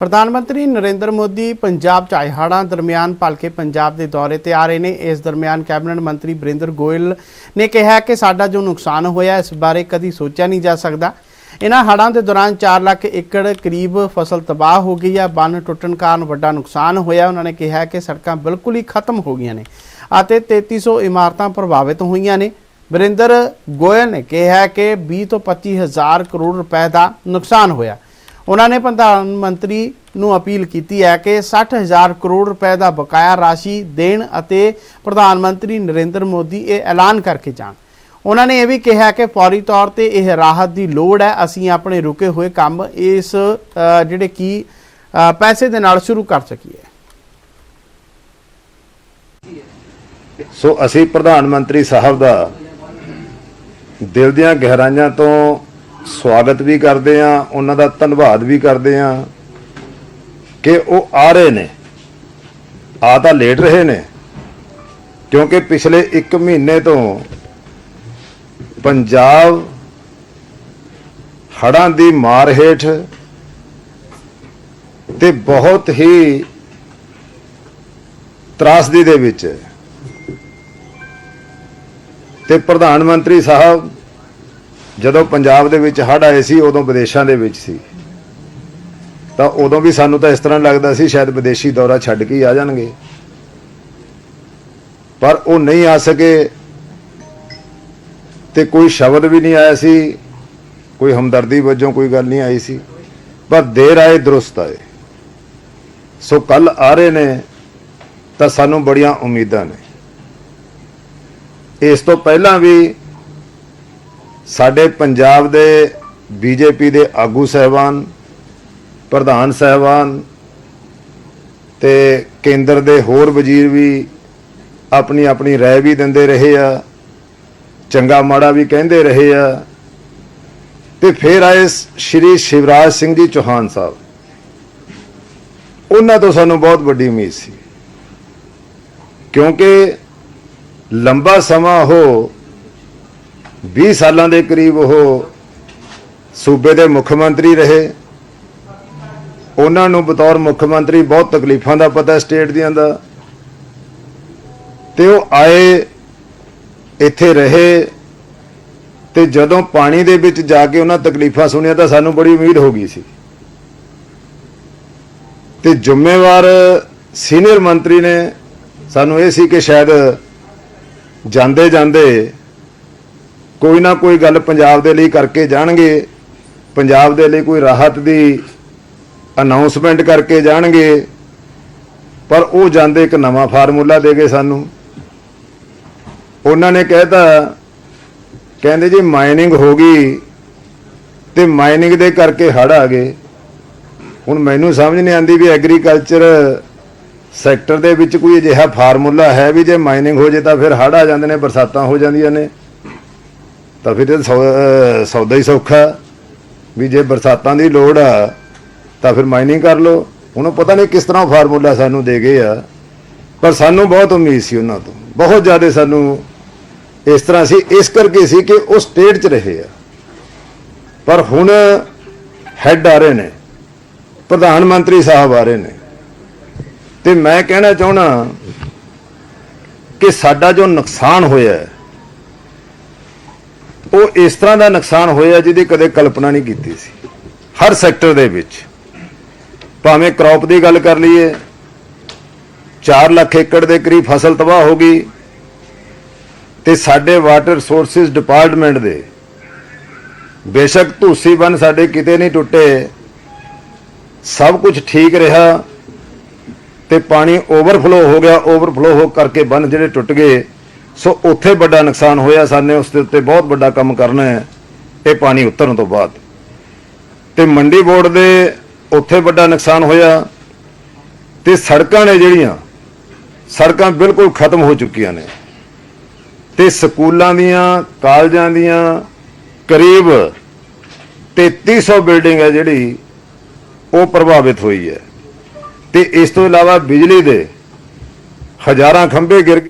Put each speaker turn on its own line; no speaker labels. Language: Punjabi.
ਪ੍ਰਧਾਨ ਮੰਤਰੀ ਨਰਿੰਦਰ ਮੋਦੀ ਪੰਜਾਬ ਚ ਆਏ ਹੜ੍ਹਾਂ ਦਰਮਿਆਨ ਭਲਕੇ ਪੰਜਾਬ ਦੇ ਦੌਰੇ ਤੇ ਆ ਰਹੇ ਨੇ। ਇਸ ਦਰਮਿਆਨ ਕੈਬਨਿਟ ਮੰਤਰੀ ਬਰਿੰਦਰ ਗੋਇਲ ਨੇ ਕਿਹਾ ਕਿ ਸਾਡਾ ਜੋ ਨੁਕਸਾਨ ਹੋਇਆ ਇਸ ਬਾਰੇ ਕਦੀ ਸੋਚਿਆ ਨਹੀਂ ਜਾ ਸਕਦਾ। ਇਹਨਾਂ ਹੜ੍ਹਾਂ ਦੇ ਦੌਰਾਨ 4 ਲੱਖ ਏਕੜ ਕਰੀਬ ਫਸਲ ਤਬਾਹ ਹੋ ਗਈ ਹੈ ਬੰਨ ਟੁੱਟਣ ਕਾਰਨ ਵੱਡਾ ਨੁਕਸਾਨ ਹੋਇਆ। ਉਹਨਾਂ ਨੇ ਕਿਹਾ ਕਿ ਸੜਕਾਂ ਬਿਲਕੁਲ ਹੀ ਖਤਮ ਹੋ ਗਈਆਂ ਨੇ ਅਤੇ 3300 ਇਮਾਰਤਾਂ ਪ੍ਰਭਾਵਿਤ ਹੋਈਆਂ ਨੇ। ਬਰਿੰਦਰ ਗੋਇਲ ਨੇ ਕਿਹਾ ਕਿ 20 ਤੋਂ 25 ਹਜ਼ਾਰ ਕਰੋੜ ਰੁਪਏ ਦਾ ਨੁਕਸਾਨ ਹੋਇਆ। ਉਹਨਾਂ ਨੇ ਪ੍ਰਧਾਨ ਮੰਤਰੀ ਨੂੰ ਅਪੀਲ ਕੀਤੀ ਹੈ ਕਿ 60000 ਕਰੋੜ ਰੁਪਏ ਦਾ ਬਕਾਇਆ ਰਾਸ਼ੀ ਦੇਣ ਅਤੇ ਪ੍ਰਧਾਨ ਮੰਤਰੀ ਨਰਿੰਦਰ ਮੋਦੀ ਇਹ ਐਲਾਨ ਕਰਕੇ ਜਾਣ। ਉਹਨਾਂ ਨੇ ਇਹ ਵੀ ਕਿਹਾ ਕਿ ਫੌਰੀ ਤੌਰ ਤੇ ਇਹ ਰਾਹਤ ਦੀ ਲੋੜ ਹੈ। ਅਸੀਂ ਆਪਣੇ ਰੁਕੇ ਹੋਏ ਕੰਮ ਇਸ ਜਿਹੜੇ ਕੀ ਪੈਸੇ ਦੇ ਨਾਲ ਸ਼ੁਰੂ ਕਰ ਸਕੀਏ।
ਸੋ ਅਸੀਂ ਪ੍ਰਧਾਨ ਮੰਤਰੀ ਸਾਹਿਬ ਦਾ ਦਿਲ ਦੀਆਂ ਗਹਿਰਾਈਆਂ ਤੋਂ ਸਵਾਗਤ ਵੀ ਕਰਦੇ ਹਾਂ, ਉਹਨਾਂ ਦਾ ਧੰਨਵਾਦ ਵੀ ਕਰਦੇ ਹਾਂ ਕਿ ਉਹ ਆ ਰਹੇ ਨੇ। ਆ ਤਾਂ ਲੇਟ ਰਹੇ ਨੇ, ਕਿਉਂਕਿ ਪਿਛਲੇ 1 ਮਹੀਨੇ ਤੋਂ ਪੰਜਾਬ ਹੜ੍ਹਾਂ ਦੀ ਮਾਰ ਹੇਠ ਤੇ ਬਹੁਤ ਹੀ ਤਰਾਸਦੀ ਦੇ ਵਿੱਚ ਹੈ ਤੇ ਪ੍ਰਧਾਨ ਮੰਤਰੀ ਸਾਹਿਬ ਜਦੋਂ ਪੰਜਾਬ ਦੇ ਵਿੱਚ ਹੜ੍ਹ ਆਏ ਸੀ, ਉਦੋਂ ਵਿਦੇਸ਼ਾਂ ਦੇ ਵਿੱਚ ਸੀ। ਤਾਂ ਉਦੋਂ ਵੀ ਸਾਨੂੰ ਤਾਂ ਇਸ ਤਰ੍ਹਾਂ ਲੱਗਦਾ ਸੀ, ਸ਼ਾਇਦ ਵਿਦੇਸ਼ੀ ਦੌਰਾ ਛੱਡ ਕੇ ਹੀ ਆ ਜਾਣਗੇ। ਪਰ ਉਹ ਨਹੀਂ ਆ ਸਕੇ ਤੇ ਕੋਈ ਸ਼ਬਦ ਵੀ ਨਹੀਂ ਆਇਆ ਸੀ, ਕੋਈ ਹਮਦਰਦੀ ਵਜੋਂ ਕੋਈ ਗੱਲ ਨਹੀਂ ਆਈ ਸੀ। ਪਰ ਦੇਰ ਆਏ, ਦਰੁਸਤ ਆਏ। ਸੋ ਕੱਲ ਆ ਰਹੇ ਨੇ, ਤਾਂ ਸਾਨੂੰ ਬੜੀਆਂ ਉਮੀਦਾਂ ਨੇ। ਇਸ ਤੋਂ ਪਹਿਲਾਂ ਵੀ ਸਾਡੇ ਪੰਜਾਬ ਦੇ ਬੀਜੇਪੀ ਦੇ ਆਗੂ ਸਹਿਬਾਨ ਪ੍ਰਧਾਨ ਸਹਿਬਾਨ ਤੇ ਕੇਂਦਰ ਦੇ ਹੋਰ ਵਜ਼ੀਰ ਵੀ ਆਪਣੀ ਆਪਣੀ رائے ਵੀ ਦਿੰਦੇ ਰਹੇ ਆ ਚੰਗਾ ਮਾੜਾ ਵੀ ਕਹਿੰਦੇ ਰਹੇ ਆ ਤੇ ਫਿਰ ਆਏ ਸ਼੍ਰੀ ਸ਼ਿਵਰਾਜ ਸਿੰਘ ਜੀ ਚੌਹਾਨ ਸਾਹਿਬ ਉਹਨਾਂ ਤੋਂ ਸਾਨੂੰ ਬਹੁਤ ਵੱਡੀ ਉਮੀਦ ਸੀ ਕਿਉਂਕਿ ਲੰਬਾ ਸਮਾਂ ਉਹ 20 ਸਾਲਾਂ ਦੇ ਕਰੀਬ ਉਹ ਸੂਬੇ ਦੇ ਮੁੱਖ ਮੰਤਰੀ ਰਹੇ। ਉਹਨਾਂ ਨੂੰ ਬਤੌਰ ਮੁੱਖ ਮੰਤਰੀ ਬਹੁਤ ਤਕਲੀਫਾਂ ਦਾ ਪਤਾ ਸਟੇਟ ਦੀਆਂ ਦਾ। ਤੇ ਉਹ ਆਏ, ਇੱਥੇ ਰਹੇ ਤੇ ਜਦੋਂ ਪਾਣੀ ਦੇ ਵਿੱਚ ਜਾ ਕੇ ਉਹਨਾਂ ਤਕਲੀਫਾਂ ਸੁਣੀਆਂ ਤਾਂ ਸਾਨੂੰ ਬੜੀ ਉਮੀਦ ਹੋ ਗਈ ਸੀ। ਤੇ ਜ਼ਿੰਮੇਵਾਰ ਸੀਨੀਅਰ ਮੰਤਰੀ ਨੇ ਸਾਨੂੰ ਇਹ ਸੀ ਕਿ ਸ਼ਾਇਦ ਜਾਂਦੇ ਜਾਂਦੇ ਕੋਈ ਨਾ ਕੋਈ ਗੱਲ ਪੰਜਾਬ ਦੇ ਲਈ ਕਰਕੇ ਜਾਣਗੇ। ਪੰਜਾਬ ਦੇ ਲਈ ਕੋਈ ਰਾਹਤ ਦੀ ਅਨਾਉਂਸਮੈਂਟ ਕਰਕੇ ਜਾਣਗੇ। ਪਰ ਉਹ ਜਾਂਦੇ ਇੱਕ ਨਵਾਂ ਫਾਰਮੂਲਾ ਦੇ ਗਏ ਸਾਨੂੰ। ਉਹਨਾਂ ਨੇ ਕਹਿਤਾ, ਕਹਿੰਦੇ ਜੀ ਮਾਈਨਿੰਗ ਹੋ ਗਈ ਤੇ ਮਾਈਨਿੰਗ ਦੇ ਕਰਕੇ ਹੜ ਆ ਗਏ। ਹੁਣ ਮੈਨੂੰ ਸਮਝ ਨਹੀਂ ਆਂਦੀ ਵੀ ਐਗਰੀਕਲਚਰ ਸੈਕਟਰ ਦੇ ਵਿੱਚ ਕੋਈ ਅਜਿਹਾ ਫਾਰਮੂਲਾ ਹੈ ਵੀ ਜੇ ਮਾਈਨਿੰਗ ਹੋ ਜੇ ਤਾਂ ਫਿਰ ਹੜ ਆ ਜਾਂਦੇ ਨੇ, ਬਰਸਾਤਾਂ ਹੋ ਜਾਂਦੀਆਂ ਨੇ। ਤਾਂ ਫਿਰ ਇਹ ਸੌ- ਸੌਦਾ ਹੀ ਸੌਖਾ। ਵੀ ਜੇ ਬਰਸਾਤਾਂ ਦੀ ਲੋੜ ਆ ਤਾਂ ਫਿਰ ਮਾਈਨਿੰਗ ਕਰ ਲਓ। ਹੁਣ ਉਹ ਪਤਾ ਨਹੀਂ ਕਿਸ ਤਰ੍ਹਾਂ ਫਾਰਮੂਲਾ ਸਾਨੂੰ ਦੇ ਗਏ ਆ। ਪਰ ਸਾਨੂੰ ਬਹੁਤ ਉਮੀਦ ਸੀ ਉਹਨਾਂ ਤੋਂ। ਬਹੁਤ ਜ਼ਿਆਦਾ ਸਾਨੂੰ ਇਸ ਤਰ੍ਹਾਂ ਸੀ ਇਸ ਕਰਕੇ ਸੀ ਕਿ ਉਹ ਸਟੇਟ 'ਚ ਰਹੇ ਆ। ਪਰ ਹੁਣ ਹੈੱਡ ਆ ਰਹੇ ਨੇ। ਪ੍ਰਧਾਨ ਮੰਤਰੀ ਸਾਹਿਬ ਆ ਰਹੇ ਨੇ। ਤੇ ਮੈਂ ਕਹਿਣਾ ਚਾਹਣਾ ਕਿ ਸਾਡਾ ਜੋ ਨੁਕਸਾਨ ਹੋਇਆ ਹੈ, ਉਹ ਇਸ ਤਰ੍ਹਾਂ ਦਾ ਨੁਕਸਾਨ ਹੋਇਆ ਜਿਹਦੀ ਕਦੇ ਕਲਪਨਾ ਨਹੀਂ ਕੀਤੀ ਸੀ। ਹਰ ਸੈਕਟਰ ਦੇ ਵਿੱਚ। ਭਾਵੇਂ ਕ੍ਰੌਪ ਦੀ ਗੱਲ ਕਰ ਲਈਏ 4 ਲੱਖ ਏਕੜ ਦੇ ਕਰੀਬ ਫਸਲ ਤਬਾਹ ਹੋ ਗਈ ਤੇ ਸਾਡੇ ਵਾਟਰ ਰਿਸੋਰਸਿਸ ਡਿਪਾਰਟਮੈਂਟ ਦੇ ਬੇਸ਼ੱਕ ਧੂਸੀ ਬੰਨ ਸਾਡੇ ਕਿਤੇ ਨਹੀਂ ਟੁੱਟੇ, ਸਭ ਕੁਝ ਠੀਕ ਰਿਹਾ ਤੇ ਪਾਣੀ ਓਵਰਫਲੋ ਹੋ ਗਿਆ ਓਵਰਫਲੋ ਹੋ ਕਰਕੇ ਬੰਨ ਜਿਹੜੇ ਟੁੱਟ ਗਏ। ਸੋ ਉੱਥੇ ਵੱਡਾ ਨੁਕਸਾਨ ਹੋਇਆ ਸਾਨੇ, ਉਸ ਦੇ ਉੱਤੇ ਬਹੁਤ ਵੱਡਾ ਕੰਮ ਕਰਨਾ ਹੈ। ਇਹ ਪਾਣੀ ਉਤਰਨ ਤੋਂ ਬਾਅਦ। ਤੇ ਮੰਡੀ ਬੋਰਡ ਦੇ ਉੱਥੇ ਵੱਡਾ ਨੁਕਸਾਨ ਹੋਇਆ ਤੇ ਸੜਕਾਂ ਨੇ ਜਿਹੜੀਆਂ, ਸੜਕਾਂ ਬਿਲਕੁਲ ਖਤਮ ਹੋ ਚੁੱਕੀਆਂ ਨੇ। ਤੇ ਸਕੂਲਾਂ ਦੀਆਂ, ਕਾਲਜਾਂ ਦੀਆਂ ਕਰੀਬ 3300 ਬਿਲਡਿੰਗ ਹੈ ਜਿਹੜੀ, ਉਹ ਪ੍ਰਭਾਵਿਤ ਹੋਈ ਹੈ। ਤੇ ਇਸ ਤੋਂ ਇਲਾਵਾ ਬਿਜਲੀ ਦੇ ਹਜ਼ਾਰਾਂ ਖੰਭੇ ਗਿਰ